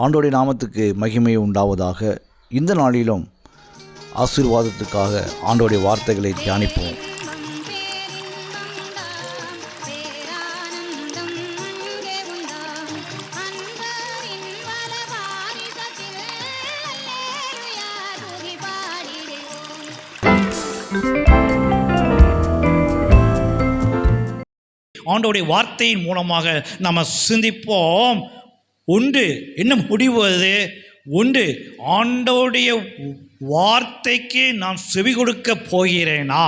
ஆண்டோடைய நாமத்துக்கு மகிமை உண்டாவதாக. இந்த நாளிலும் ஆசீர்வாதத்துக்காக ஆண்டோடைய வார்த்தைகளை தியானிப்போம். ஆண்டோடைய வார்த்தையின் மூலமாக நம்ம சிந்திப்போம். உண்டு. என்ன முடிவு அது? உண்டு. ஆண்டோடைய வார்த்தைக்கு நான் செவி கொடுக்க போகிறேனா?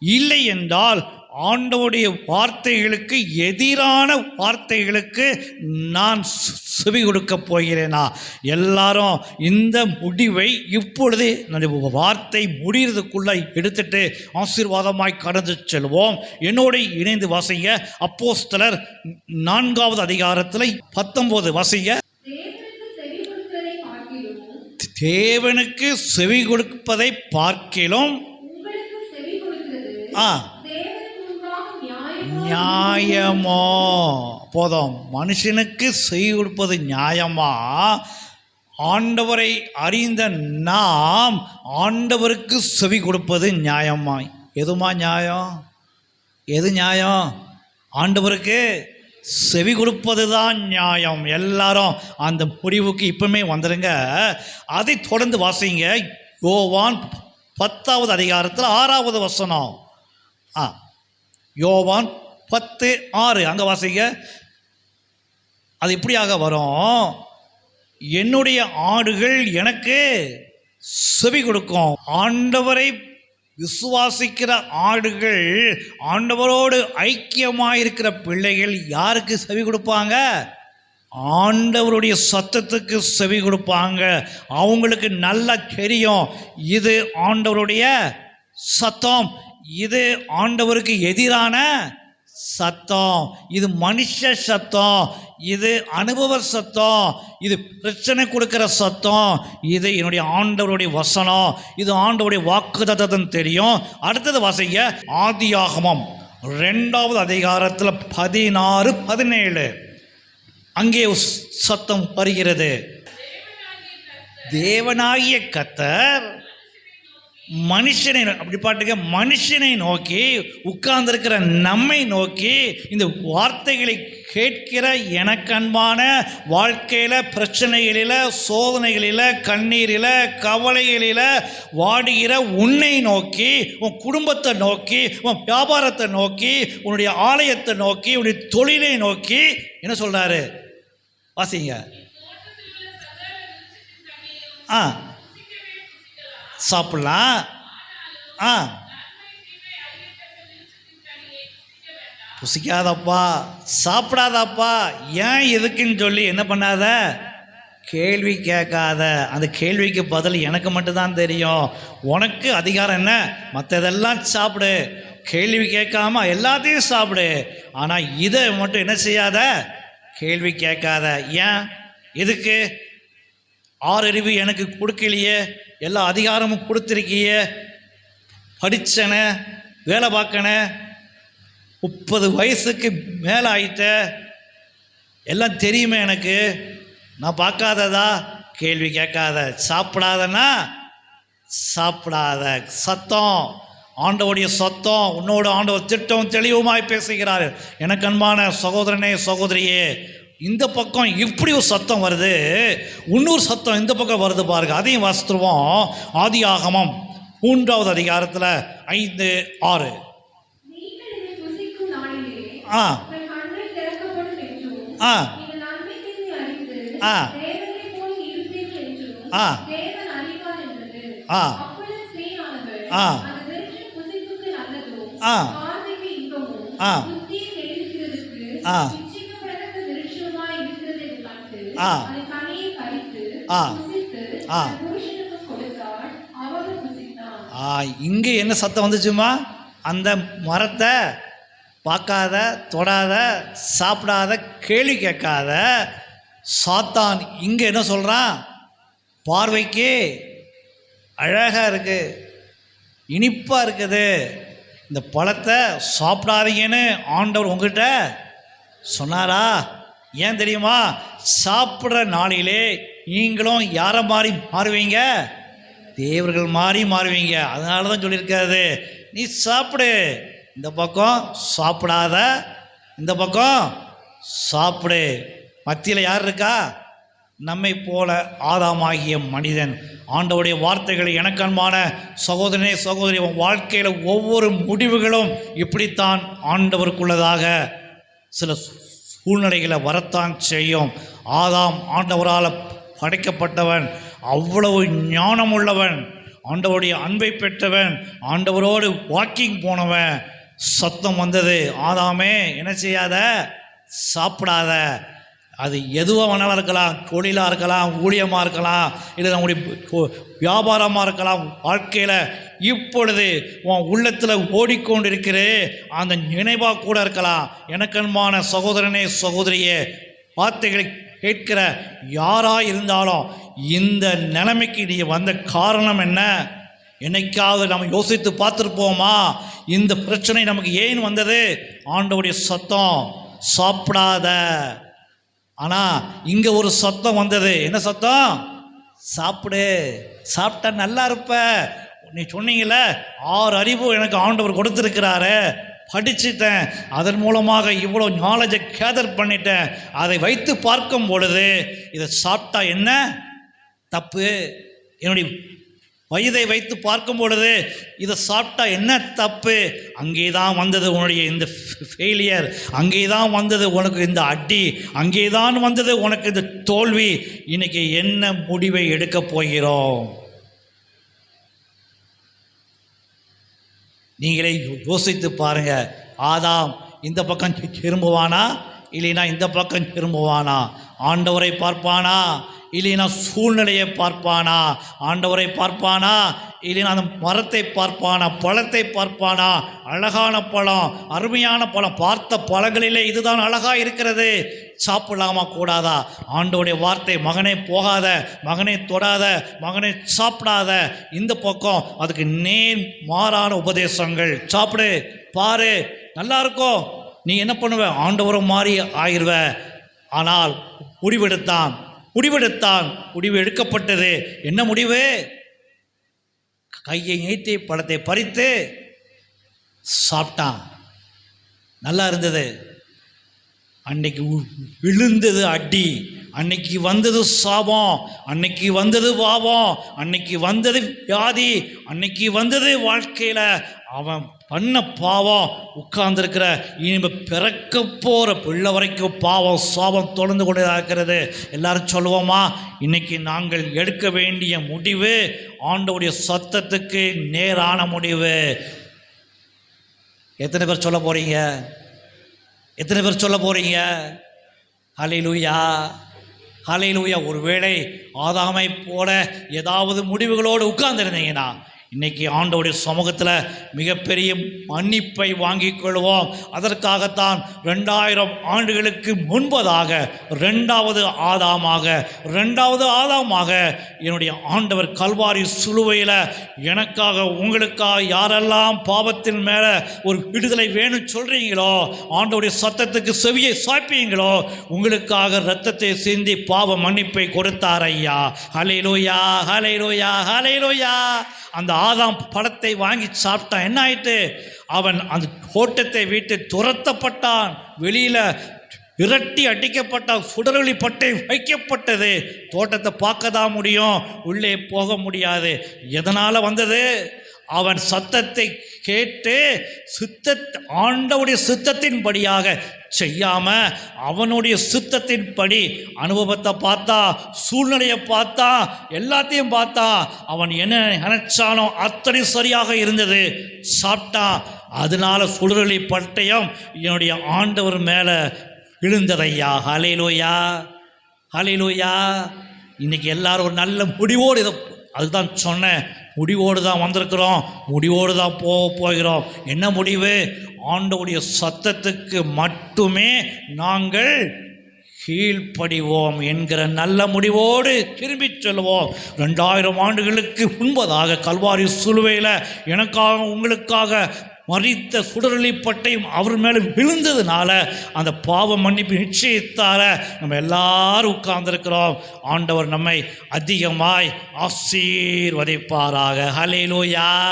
இல்லை என்றால் ஆண்டவருடைய வார்த்தைகளுக்கு எதிரான வார்த்தைகளுக்கு நான் செவி கொடுக்க போகிறேனா? எல்லாரும் இந்த முடிவை இப்பொழுதே அந்த வார்த்தை முடிகிறதுக்குள்ள எடுத்துட்டு ஆசீர்வாதமாய் கடந்து செல்வோம். என்னோடு இணைந்து வாசிங்க. அப்போஸ்தலர் நான்காவது அதிகாரத்தில் பத்தொன்பது வாசிங்க. தேவனுக்கு செவி கொடுப்பதை பார்க்கிலும். ஆ. நியாயமோ? போதும். மனுஷனுக்கு செவி கொடுப்பது நியாயமா? ஆண்டவரை அறிந்த நாம் ஆண்டவருக்கு செவி கொடுப்பது நியாயமா? எதுமா நியாயம்? எது நியாயம்? ஆண்டவருக்கு செவி கொடுப்பது தான் நியாயம். எல்லாரும் அந்த முடிவுக்கு இப்பவுமே வந்துடுங்க அதை தொடர்ந்து வாசிங்க. யோவான் பத்தாவது அதிகாரத்தில் ஆறாவது வசனம். ஆ யோவான் பத்து ஆறு. அங்கே வாசிங்க. அது இப்படியாக வரும்? என்னுடைய ஆடுகள் எனக்கு செவி கொடுக்கும். ஆண்டவரை விசுவாசிக்கிற ஆடுகள் ஆண்டவரோடு ஐக்கியமாயிருக்கிற பிள்ளைகள் யாருக்கு செவி கொடுப்பாங்க? ஆண்டவருடைய சத்தத்துக்கு செவி கொடுப்பாங்க. அவங்களுக்கு நல்லா தெரியும். இது ஆண்டவருடைய சத்தம். இது ஆண்டவருக்கு எதிரான சத்தம். இது மனுஷ சத்தம். இது அனுபவ சத்தம். இது பிரச்சனை கொடுக்குற சத்தம். இது என்னுடைய ஆண்டவருடைய வசனம். இது ஆண்டவருடைய வாக்குதத்தம் தெரியும். அடுத்தது வாசிங்க. ஆதியாகமம் ரெண்டாவது அதிகாரத்தில் பதினாறு பதினேழு. அங்கே சத்தம் வருகிறது. தேவனாகிய கத்தர் மனுஷனை அப்படி பாட்டுக்க மனுஷனை நோக்கி உட்கார்ந்திருக்கிற நம்மை நோக்கி இந்த வார்த்தைகளை கேட்கிற எனக்கன்பான வாழ்க்கையில் பிரச்சனைகளில் சோதனைகளில் கண்ணீரில் கவலைகளில் வாடுகிற உன்னை நோக்கி உன் குடும்பத்தை நோக்கி உன் வியாபாரத்தை நோக்கி உன்னுடைய ஆலயத்தை நோக்கி உன்னுடைய தொழிலை நோக்கி என்ன சொல்கிறாரு வாசிங்க. ஆ. சாப்பிடலாம். ஆ. புசிக்காதப்பா சாப்பிடாதப்பா ஏன் எதுக்குன்னு சொல்லி என்ன பண்ணாத? கேள்வி கேட்காத. அந்த கேள்விக்கு பதில் எனக்கு மட்டும்தான் தெரியும். உனக்கு அதிகாரம் என்ன? மற்றதெல்லாம் சாப்பிடு. கேள்வி கேட்காம எல்லாத்தையும் சாப்பிடு. ஆனால் இதை மட்டும் என்ன செய்யாத? கேள்வி கேட்காத. ஏன்? எதுக்கு? ஆறறிவு எனக்கு கொடுக்கலையே. எல்லா அதிகாரமும் கொடுத்துருக்கியே படித்தன வேலை பார்க்கன முப்பது வயசுக்கு மேலே ஆயிட்ட எல்லாம் தெரியுமே எனக்கு. நான் பார்க்காததா? கேள்வி கேட்காத. சாப்பிடாதனா? சாப்பிடாத. சத்தம். ஆண்டவுடைய சத்தம். உன்னோட ஆண்டவர் திட்டம் தெளிவுமாய் பேசுகிறார். எனக்கு அன்பான சகோதரனே சகோதரியே இந்த பக்கம் இப்படி ஒரு சத்தம் வருது இன்னொரு சத்தம் இந்த பக்கம் வருது பாருங்க அதையும் வாசித்துருவோம் ஆதி ஆகமம் மூன்றாவது அதிகாரத்தில் ஐந்து ஆறு ஆ ஆ ஆ. ஆ. ஆ. ஆ. ஆ. ஆ. ஆ. இச்சிக்கப்படத்தக்க விருட்சமாய் இருக்கிறது என்று கண்டு, ஆ. ஆ. ஆ. ஆ இங்கே என்ன சத்தம் வந்துச்சுமா அந்த மரத்தை பார்க்காத தொடாத சாப்பிடாத கேள்வி கேட்காத சாத்தான் இங்கே என்ன சொல்கிறான் பார்வைக்கு அழகாக இருக்குது இனிப்பாக இருக்குது இந்த பழத்தை சாப்பிடாதீங்கன்னு ஆண்டவர் உங்ககிட்ட சொன்னாரா ஏன் தெரியுமா? சாப்பிட்ற நாளிலே நீங்களும் யாரை மாறி மாறுவீங்க? தேவர்கள் மாறி மாறுவீங்க. அதனால தான் சொல்லியிருக்காரு. நீ சாப்பிடு. இந்த பக்கம் சாப்பிடாத. இந்த பக்கம் சாப்பிடு. மத்தியில் யார் இருக்கா? நம்மை போல ஆதாமாகிய மனிதன். ஆண்டவுடைய வார்த்தைகளை எனக்கன்பான சகோதரனே சகோதரி உன் வாழ்க்கையில் ஒவ்வொரு முடிவுகளும் இப்படித்தான் ஆண்டவருக்குள்ளதாக சில சூழ்நிலைகளை வரத்தான் செய்யும். ஆதாம் ஆண்டவரால் படைக்கப்பட்டவன் அவ்வளவு ஞானம் உள்ளவன் ஆண்டவருடைய அன்பை பெற்றவன் ஆண்டவரோடு வாக்கிங் போனவன். சத்தம் வந்தது ஆதாமே என்ன செய்யாத? சாப்பிடாத. அது எதுவாக வேணாலும் இருக்கலாம் தொழிலாக இருக்கலாம் ஊழியமாக இருக்கலாம் இல்லை நம்முடைய வியாபாரமாக இருக்கலாம் வாழ்க்கையில் இப்பொழுது உன் உள்ளத்தில் ஓடிக்கொண்டிருக்கிற அந்த நினைவாக கூட இருக்கலாம். எனக்கன்பான சகோதரனே சகோதரியே வார்த்தைகளை கேட்கிற யாராக இருந்தாலும் இந்த நிலைமைக்கு நீ வந்த காரணம் என்ன? என்னைக்காவது நம்ம யோசித்து பார்த்துருப்போமா? இந்த பிரச்சனை நமக்கு ஏன் வந்தது? ஆண்டவுடைய சத்தம் சாப்பிடாத. ஆனால் இங்கே ஒரு சத்தம் வந்தது. என்ன சத்தம்? சாப்பிடு. சாப்பிட்டா நல்லா இருப்ப. நீ சொன்னீங்கல்ல ஆறு அறிவு எனக்கு ஆண்டவர் கொடுத்துருக்கிறாரு. படிச்சுட்டேன். அதன் மூலமாக இவ்வளோ நாலேஜை கேதர் பண்ணிட்டேன். அதை வைத்து பார்க்கும் பொழுது இதை சாப்பிட்டா என்ன? தப்பு. என்னுடைய வயதை வைத்து பார்க்கும் பொழுது இதை சாப்பிட்டா என்ன தப்பு? அங்கே தான் வந்தது உன்னுடைய இந்த ஃபெயிலியர் அங்கே தான் வந்தது உனக்கு இந்த அடி. அங்கே தான் வந்தது உனக்கு இந்த தோல்வி. இன்னைக்கு என்ன முடிவை எடுக்கப் போகிறோம்? நீங்களே யோசித்து பாருங்க. ஆதாம் இந்த பக்கம் திரும்புவானா? இல்லைனா இந்த பக்கம் திரும்புவானா? ஆண்டவரை பார்ப்பானா? இல்லைனா சூழ்நிலையை பார்ப்பானா? ஆண்டவரை பார்ப்பானா? இல்லைனா அந்த மரத்தை பார்ப்பானா? பழத்தை பார்ப்பானா? அழகான பழம் அருமையான பழம். பார்த்த பழங்களிலே இதுதான் அழகாக இருக்கிறது. சாப்பிடலாமா கூடாதா? ஆண்டோடைய வார்த்தை மகனே போகாத மகனே தொடாத மகனே சாப்பிடாத. இந்த பக்கம் அதுக்கு நேர் மாறான உபதேசங்கள். சாப்பிடு பாரு நல்லா இருக்கும். நீ என்ன பண்ணுவ? ஆண்டவரும் மாறி ஆயிடுவ ஆனால் முடிவெடுத்தான். முடிவெடுத்தான். முடிவு எடுக்கப்பட்டது. என்ன முடிவு? கையை நீட்டி பழத்தை பறித்து சாப்பிட்டான். நல்லா இருந்தது. அன்னைக்கு விழுந்தது அடி. அன்னைக்கு வந்தது சாபம். அன்னைக்கு வந்தது பாவம். அன்னைக்கு வந்தது வியாதி. அன்னைக்கு வந்தது வாழ்க்கையில். அவன் பண்ண பாவம் உட்கார்ந்துருக்கிற இனிமே பிறக்க போகிற பிள்ளை வரைக்கும் பாவம் சாபம் தொடர்ந்து கொண்டே இருக்கிறது. எல்லாரும் சொல்லுவோமா? இன்னைக்கு நாங்கள் எடுக்க வேண்டிய முடிவு ஆண்டோடைய சத்தத்துக்கு நேரான முடிவு. எத்தனை பேர் சொல்ல போகிறீங்க எத்தனை பேர் சொல்ல போகிறீங்க ஹலிலூயா ஹலிலூயா ஒருவேளை ஆதாமை போல ஏதாவது முடிவுகளோடு உட்கார்ந்துருந்தீங்கன்னா இன்னைக்கு ஆண்டோடைய சமூகத்தில் மிகப்பெரிய மன்னிப்பை வாங்கிக் கொள்வோம். அதற்காகத்தான் ரெண்டாயிரம் ஆண்டுகளுக்கு முன்பதாக ரெண்டாவது ஆதாமாக ரெண்டாவது ஆதாமாக என்னுடைய ஆண்டவர் கல்வாரி சிலுவையில் எனக்காக உங்களுக்காக யாரெல்லாம் பாவத்தின் மேலே ஒரு விடுதலை வேணும் சொல்கிறீங்களோ ஆண்டோடைய சத்தத்துக்கு செவியை சாய்ப்பீங்களோ உங்களுக்காக ரத்தத்தை சிந்தி பாவ மன்னிப்பை கொடுத்தார் ஐயா. லோயா ஹலை லோயா அந்த ஆதாம் பழத்தை வாங்கி சாப்பிட்டான் என்ன ஆயிட்டு? அவன் அந்த தோட்டத்தை விட்டு துரத்தப்பட்டான். வெளியில விரட்டி அடிக்கப்பட்டான் சுடரொளி பட்டை வைக்கப்பட்டது. தோட்டத்தை பார்க்க தான் முடியும். உள்ளே போக முடியாது. எதனால் வந்தது? அவன் சத்தத்தை கேட்டு சித்த ஆண்டவுடைய சித்தத்தின்படியாக செய்யாமல் அவனுடைய சித்தத்தின்படி அனுபவத்தை பார்த்தா சூழ்நிலையை பார்த்தா எல்லாத்தையும் பார்த்தா அவன் என்ன நினைச்சானோ அத்தனை சரியாக இருந்தது. சாப்பிட்டான் அதனால சுழலி பட்டயம் என்னுடைய ஆண்டவர் மேலே விழுந்ததையா? ஹலேலோயா ஹலேலோயா இன்னைக்கு எல்லாரும் ஒரு நல்ல முடிவோடு இதை அதுதான் சொன்னேன். முடிவோடு தான் வந்திருக்கிறோம். முடிவோடு தான் போக போகிறோம். என்ன முடிவு? ஆண்டவுடைய சத்தத்துக்கு மட்டுமே நாங்கள் கீழ்ப்படிவோம் என்கிற நல்ல முடிவோடு திரும்பி செல்வோம் ரெண்டாயிரம் ஆண்டுகளுக்கு முன்பதாக கல்வாரி சிலுவையில் எனக்காக உங்களுக்காக மறித்த சுடரொளிப்பட்டையும் அவர் மேலே விழுந்ததுனால அந்த பாவ மன்னிப்பு நிச்சயத்தால நம்ம எல்லாரும் உட்கார்ந்திருக்கிறோம். ஆண்டவர் நம்மை அதிகமாய் ஆசீர்வதிப்பாராக. ஹலேலூயா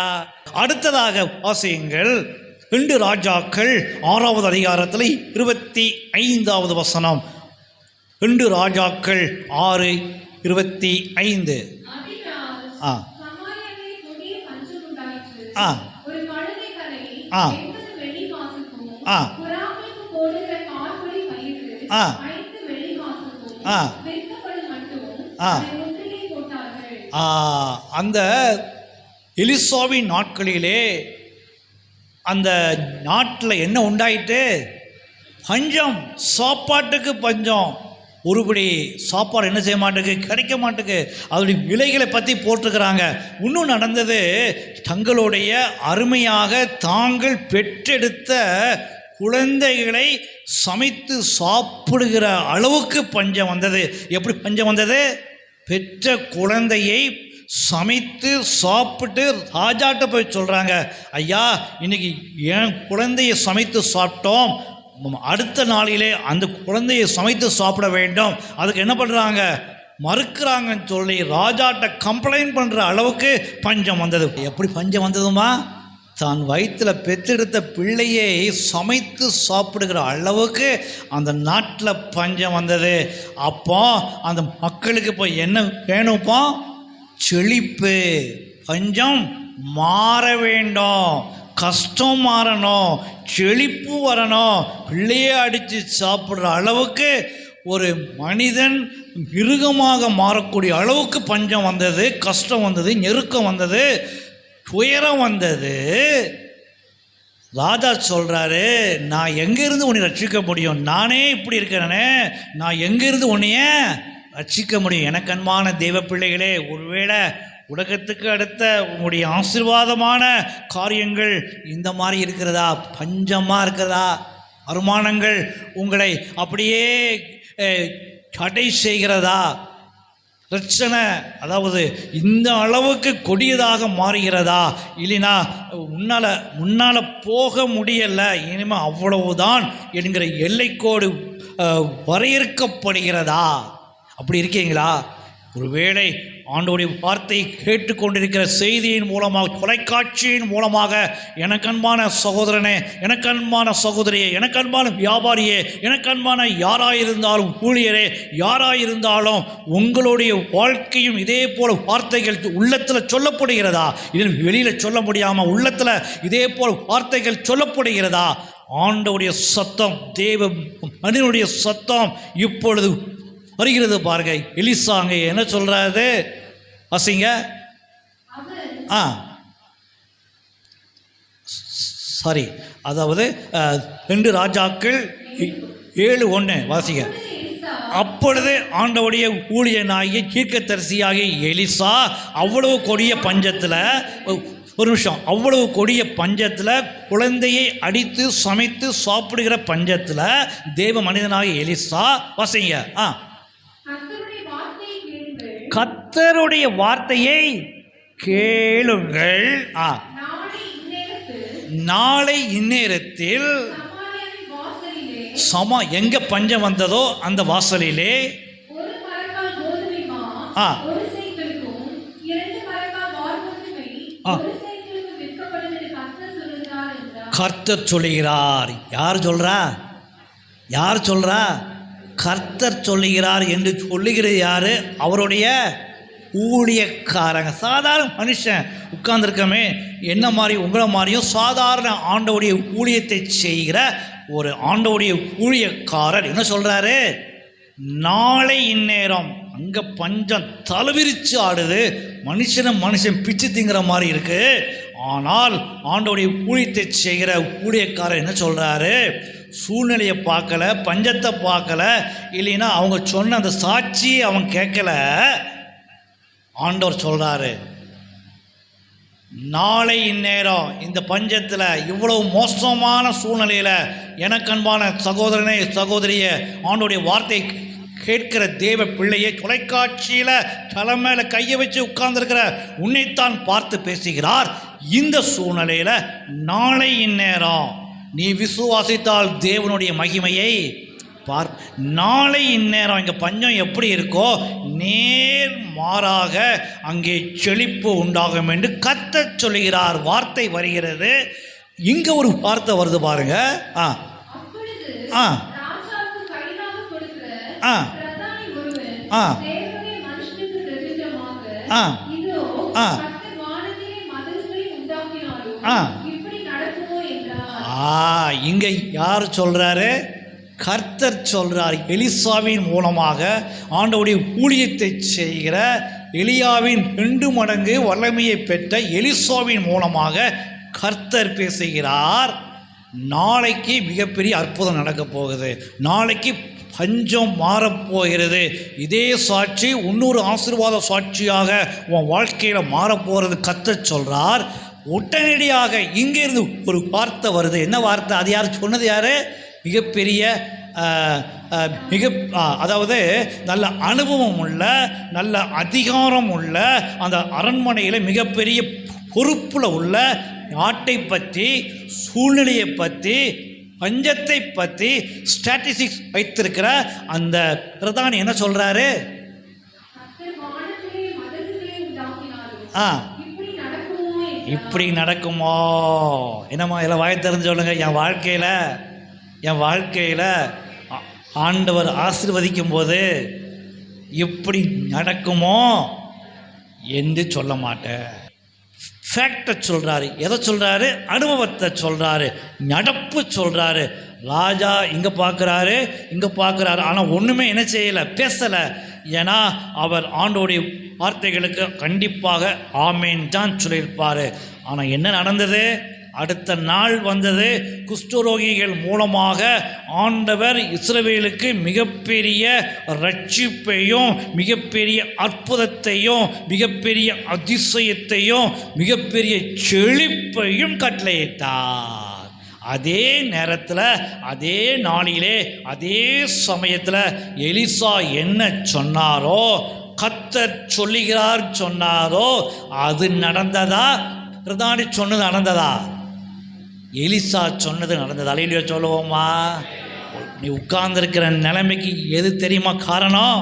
அடுத்ததாக வாசியுங்கள். ரெண்டு ராஜாக்கள் ஆறாவது அதிகாரத்தில் இருபத்தி ஐந்தாவது வசனம். ரெண்டு ராஜாக்கள் ஆறு இருபத்தி ஐந்து. ஆ. ஆ. ஆ. ஆ. ஆ. ஆ. ஆ. ஆ, அந்த எலிசாவின் நாட்களிலே அந்த நாட்டில் என்ன உண்டாயிட்டு பஞ்சம் சாப்பாட்டுக்கு பஞ்சம் ஒருபடி சாப்பாடு என்ன செய்ய மாட்டேங்குது? கிடைக்க மாட்டேங்குது. அதோடைய விலைகளை பற்றி போட்டிருக்கிறாங்க. இன்னும் நடந்தது தங்களுடைய அருமையாக தாங்கள் பெற்றெடுத்த குழந்தைகளை சமைத்து சாப்பிடுகிற அளவுக்கு பஞ்சம் வந்தது. எப்படி பஞ்சம் வந்தது? பெற்ற குழந்தையை சமைத்து சாப்பிட்டு ராஜாட்ட போய் சொல்கிறாங்க ஐயா இன்றைக்கி என் குழந்தையை சமைத்து சாப்பிட்டோம். அடுத்த நாளிலே அந்த குழந்தையை சமைத்து சாப்பிட வேண்டும். அதுக்கு என்ன பண்ணுறாங்க மறுக்கிறாங்கன்னு சொல்லி ராஜாட்ட கம்ப்ளைண்ட் பண்ணுற அளவுக்கு பஞ்சம் வந்தது. எப்படி பஞ்சம் வந்ததுமா? தான் வயிற்றில் பெற்றெடுத்த பிள்ளையை சமைத்து சாப்பிடுகிற அளவுக்கு அந்த நாட்டில் பஞ்சம் வந்தது. அப்போ அந்த மக்களுக்கு இப்போ என்ன வேணும்ப்போ? செழிப்பு பஞ்சம் மாற வேண்டும். கஷ்டம் மாறணும் செழிப்பு வரணும் பிள்ளையை அடித்து சாப்பிட்ற அளவுக்கு ஒரு மனிதன் மிருகமாக மாறக்கூடிய அளவுக்கு பஞ்சம் வந்தது கஷ்டம் வந்தது நெருக்கம் வந்தது துயரம் வந்தது. ராஜா சொல்கிறாரு நான் எங்கேருந்து உன்னை ரட்சிக்க முடியும்? நானே இப்படி இருக்கிறேனே. நான் எங்கேருந்து உன்னைய ரட்சிக்க முடியும்? எனக்கு அன்பான தெய்வ பிள்ளைகளே ஒருவேளை உலகத்துக்கு அடுத்த உங்களுடைய ஆசீர்வாதமான காரியங்கள் இந்த மாதிரி இருக்கிறதா? பஞ்சமாக இருக்கிறதா? வருமானங்கள் உங்களை அப்படியே கடை தடை செய்கிறதா? பிரச்சனை அதாவது இந்த அளவுக்கு கொடியதாக மாறுகிறதா? இல்லைனா முன்னால் முன்னால் போக முடியலை இனிமேல் அவ்வளவுதான் என்கிற எல்லைக்கோடு வரையறுக்கப்படுகிறதா? அப்படி இருக்கீங்களா? ஒருவேளை ஆண்டோடைய வார்த்தை கேட்டுக்கொண்டிருக்கிற செய்தியின் மூலமாக தொலைக்காட்சியின் மூலமாக எனக்கன்பான சகோதரனே எனக்கன்பான சகோதரியே எனக்கன்பான வியாபாரியே எனக்கன்பான யாராயிருந்தாலும் ஊழியரே யாராயிருந்தாலும் உங்களுடைய வாழ்க்கையும் இதே போல வார்த்தைகள் உள்ளத்தில் சொல்லப்படுகிறதா? இதன் வெளியில் சொல்ல முடியாமல் உள்ளத்தில் இதே போல் வார்த்தைகள் சொல்லப்படுகிறதா? ஆண்டவுடைய சத்தம் தேவ மனிதனுடைய சத்தம் இப்பொழுது வருகிறது பாருங்க. எலிசா அங்கே என்ன சொல்றாரு? வாசிங்க. ஆ. சாரி. அதாவது ரெண்டு ராஜாக்கள் ஏழு ஒன்று வாசிங்க. அப்பொழுது ஆண்டவுடைய ஊழியனாகிய தீர்க்கதரிசியாகிய எலிசா அவ்வளவு கொடிய பஞ்சத்தில் ஒரு நிமிஷம். அவ்வளவு கொடிய பஞ்சத்தில் குழந்தையை அடித்து சமைத்து சாப்பிடுகிற பஞ்சத்தில் தேவ மனிதனாகிய எலிசா வாசிங்க. ஆ. கத்தருடைய வார்த்தையை கேளுங்கள். ஆ. நாளை இந்நேரத்தில் சமா எங்க பஞ்சம் வந்ததோ அந்த வாசலிலே ஆ. கர்த்தர் சொல்லுகிறார். யார் சொல்றா? யார் சொல்றா? கர்த்தர் சொல்லுகிறார் என்று சொல்லுகிறது யார்? அவருடைய ஊழியக்காரங்க. சாதாரண மனுஷன் உட்கார்ந்துருக்கமே என்ன மாதிரி உங்களை மாதிரியும் சாதாரண ஆண்டவுடைய ஊழியத்தை செய்கிற ஒரு ஆண்டவுடைய ஊழியக்காரர். என்ன சொல்கிறாரு நாளை இந்நேரம் அங்கே பஞ்சம் தலைவிரிச்சு ஆடுது. மனுஷனை மனுஷன் பிச்சு திங்கிற மாதிரி இருக்குது ஆனால் ஆண்டோடைய ஊழியத்தை செய்கிற ஊழியக்காரர் என்ன சொல்கிறாரு சூழ்நிலையை பார்க்கல பஞ்சத்தை பார்க்கல இல்லைன்னா அவங்க சொன்ன அந்த சாட்சியை அவன் கேட்கல. ஆண்டவர் சொல்கிறாரு நாளை இந்நேரம் இந்த பஞ்சத்தில் இவ்வளவு மோசமான சூழ்நிலையில் எனக்கு அன்பான சகோதரனே சகோதரியே ஆண்டோடைய வார்த்தை கேட்கிற தேவ பிள்ளையை தொலைக்காட்சியில் தலை கையை வச்சு உட்கார்ந்துருக்கிற உன்னைத்தான் பார்த்து பேசுகிறார். இந்த சூழ்நிலையில் நாளை இந்நேரம் நீ விசுவாசித்தால் தேவனுடைய மகிமையை பார். நாளை இந்நேரம் இங்கே பஞ்சம் எப்படி இருக்கோ நேர் மாறாக அங்கே செழிப்பு உண்டாகும் என்று கத்தச் சொல்கிறார் வார்த்தை வருகிறது. இங்கே ஒரு வார்த்தை வருது பாருங்க. ஆ. ஆ. ஆ. ஆ. ஆ. ஆ. ஆ. ஆ இங்கே யார் சொல்கிறாரு கர்த்தர் சொல்கிறார் எலிசாவின் மூலமாக ஆண்டவுடைய ஊழியத்தை செய்கிற எலியாவின் ரெண்டு மடங்கு வல்லமையை பெற்ற எலிசாவின் மூலமாக கர்த்தர் பேசுகிறார். நாளைக்கு மிகப்பெரிய அற்புதம் நடக்கப் போகுது. நாளைக்கு பஞ்சம் மாறப்போகிறது இதே சாட்சி இன்னொரு ஆசீர்வாத சாட்சியாக உன் வாழ்க்கையில் மாறப்போகிறது கத்த சொல்கிறார் உடனடியாக இங்கேருந்து ஒரு வார்த்தை வருது. என்ன வார்த்தை? அது யார் சொன்னது யார்? மிகப்பெரிய மிக அதாவது நல்ல அனுபவம் உள்ள நல்ல அதிகாரம் உள்ள அந்த அரண்மனையில் மிகப்பெரிய பொறுப்பில் உள்ள நாட்டை பற்றி சூழ்நிலையை பற்றி பஞ்சத்தை பற்றி ஸ்டாட்டிஸ்டிக்ஸ் வைத்திருக்கிற அந்த பிரதானி என்ன சொல்கிறாரு ஆ. இப்படி நடக்குமோ? என்னம்மா எல்லாம் வாய் தெரிஞ்சு சொல்லுங்க. என் வாழ்க்கையில் என் வாழ்க்கையில் ஆண்டவர் ஆசிர்வதிக்கும் போது இப்படி நடக்குமோ என்று சொல்ல மாட்டேன். ஃபேக்டை சொல்கிறாரு எதை சொல்கிறாரு அனுபவத்தை சொல்கிறாரு நடப்பு சொல்கிறாரு ராஜா இங்கே பார்க்குறாரு இங்கே பார்க்குறாரு ஆனால் ஒன்றுமே என்ன செய்யலை பேசலை. ஏன்னா அவர் ஆண்டோடைய வார்த்தைகளுக்கு கண்டிப்பாக ஆமேன் தான் சொல்லியிருப்பார். ஆனால் என்ன நடந்தது? அடுத்த நாள் வந்தது. குஷ்டரோகிகள் மூலமாக ஆண்டவர் இஸ்ரவேலுக்கு மிகப்பெரிய ரட்சிப்பையும் மிகப்பெரிய அற்புதத்தையும் மிகப்பெரிய அதிசயத்தையும் மிகப்பெரிய செழிப்பையும் கட்டளையிட்டார். அதே நேரத்தில் அதே நாளிலே அதே சமயத்தில் எலிசா என்ன சொன்னாரோ கத்தர் சொல்லுகிறார் சொன்னாரோ அது நடந்ததா? பிரதானி சொன்னது நடந்ததா? எலிசா சொன்னது நடந்தது? அலையிலையோ சொல்லுவோமா? நீ உட்கார்ந்துருக்கிற நிலைமைக்கு எது தெரியுமா காரணம்?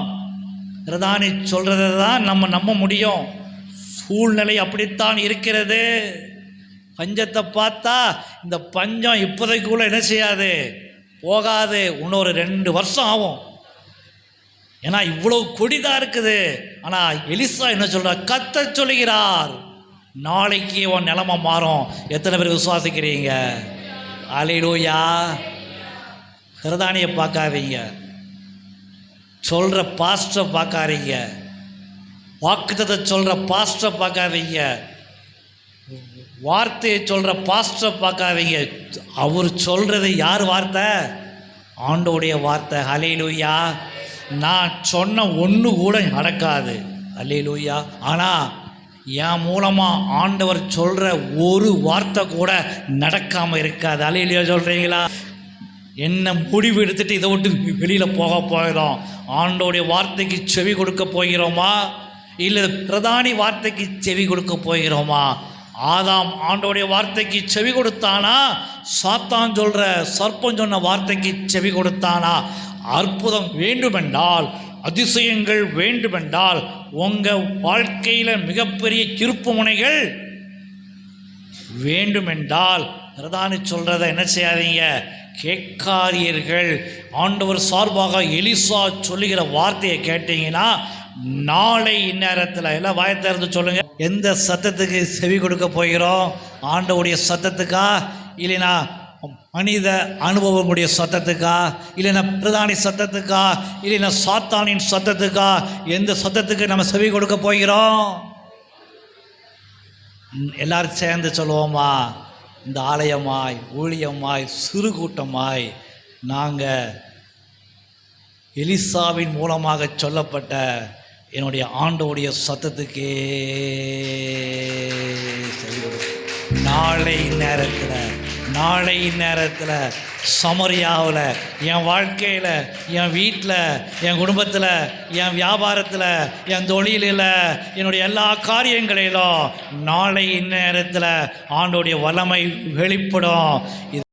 பிரதானி சொல்கிறத தான் நம்ம நம்ப முடியும். சூழ்நிலை அப்படித்தான் இருக்கிறது. பஞ்சத்தை பார்த்தா இந்த பஞ்சம் இப்போதைக்குள்ள என்ன செய்யாது? போகாது. இன்னொரு ரெண்டு வருஷம் ஆகும். ஏன்னா இவ்வளோ கொடிதான் இருக்குது. ஆனால் எலிசா என்ன சொல்கிறா கத்த சொல்லுகிறார். நாளைக்கு உன் நிலமை மாறும். எத்தனை பேர் விசுவாசிக்கிறீங்க? அலையிலூயா பிரதானியை பார்க்காதீங்க. சொல்கிற பாஸ்டரை பார்க்காதீங்க. வாக்குத்தத்தை சொல்கிற பாஸ்டரை பார்க்காதீங்க. வார்த்தையை சொல்கிற பாஸ்டரை பார்க்காதீங்க. அவர் சொல்கிறது யார் வார்த்தை? ஆண்டோடைய வார்த்தை. ஹலேலூயா நான் சொன்ன ஒன்று கூட நடக்காது. ஹலேலூயா ஆனால் என் மூலமாக ஆண்டவர் சொல்கிற ஒரு வார்த்தை கூட நடக்காமல் இருக்காது. அலையிலையா சொல்கிறீங்களா என்ன முடிவு எடுத்துகிட்டு இதை விட்டு வெளியில் போக போகிறோம்? ஆண்டோடைய வார்த்தைக்கு செவி கொடுக்க போகிறோமா? இல்லை பிரதானி வார்த்தைக்கு செவி கொடுக்க போகிறோமா? ஆதாம் ஆண்டோடைய வார்த்தைக்கு செவி கொடுத்தானா? சாத்தான் சொல்கிற சர்ப்பம் சொன்ன வார்த்தைக்கு செவி கொடுத்தானா? அற்புதம் வேண்டுமென்றால் அதிசயங்கள் வேண்டுமென்றால் உங்கள் வாழ்க்கையில் மிகப்பெரிய திருப்பு முனைகள் வேண்டுமென்றால் பிரதானி சொல்கிறத என்ன செய்யாதீங்க? கேட்காதீர்கள். ஆண்டவர் சார்பாக எலிசா சொல்லுகிற வார்த்தையை கேட்டீங்கன்னா நாளை இந்நேரத்தில் எல்லாம் வாய திறந்து சொல்லுங்க. எந்த சத்தத்துக்கு செவி கொடுக்க போகிறோம்? ஆண்டவுடைய சத்தத்துக்கா? இல்லைனா மனித அனுபவங்களுடைய சத்தத்துக்கா? இல்லைன்னா பிரதானி சத்தத்துக்கா? இல்லைன்னா சாத்தானின் சத்தத்துக்கா? எந்த சத்தத்துக்கு நம்ம செவி கொடுக்க போகிறோம்? எல்லாரும் சேர்ந்து சொல்லுவோமா? இந்த ஆலயமாய் ஊழியமாய் சிறு கூட்டமாய் நாங்கள் எலிசாவின் மூலமாக சொல்லப்பட்ட என்னுடைய ஆண்டோடைய சத்தத்துக்கே நாளை நேரத்தில் நாளை நேரத்தில் சமரியாவில் என் வாழ்க்கையில் என் வீட்டில் என் குடும்பத்தில் என் வியாபாரத்தில் என் தொழிலில் என்னுடைய எல்லா காரியங்களிலும் நாளை நேரத்தில் ஆண்டோடைய வல்லமை வெளிப்படும். இது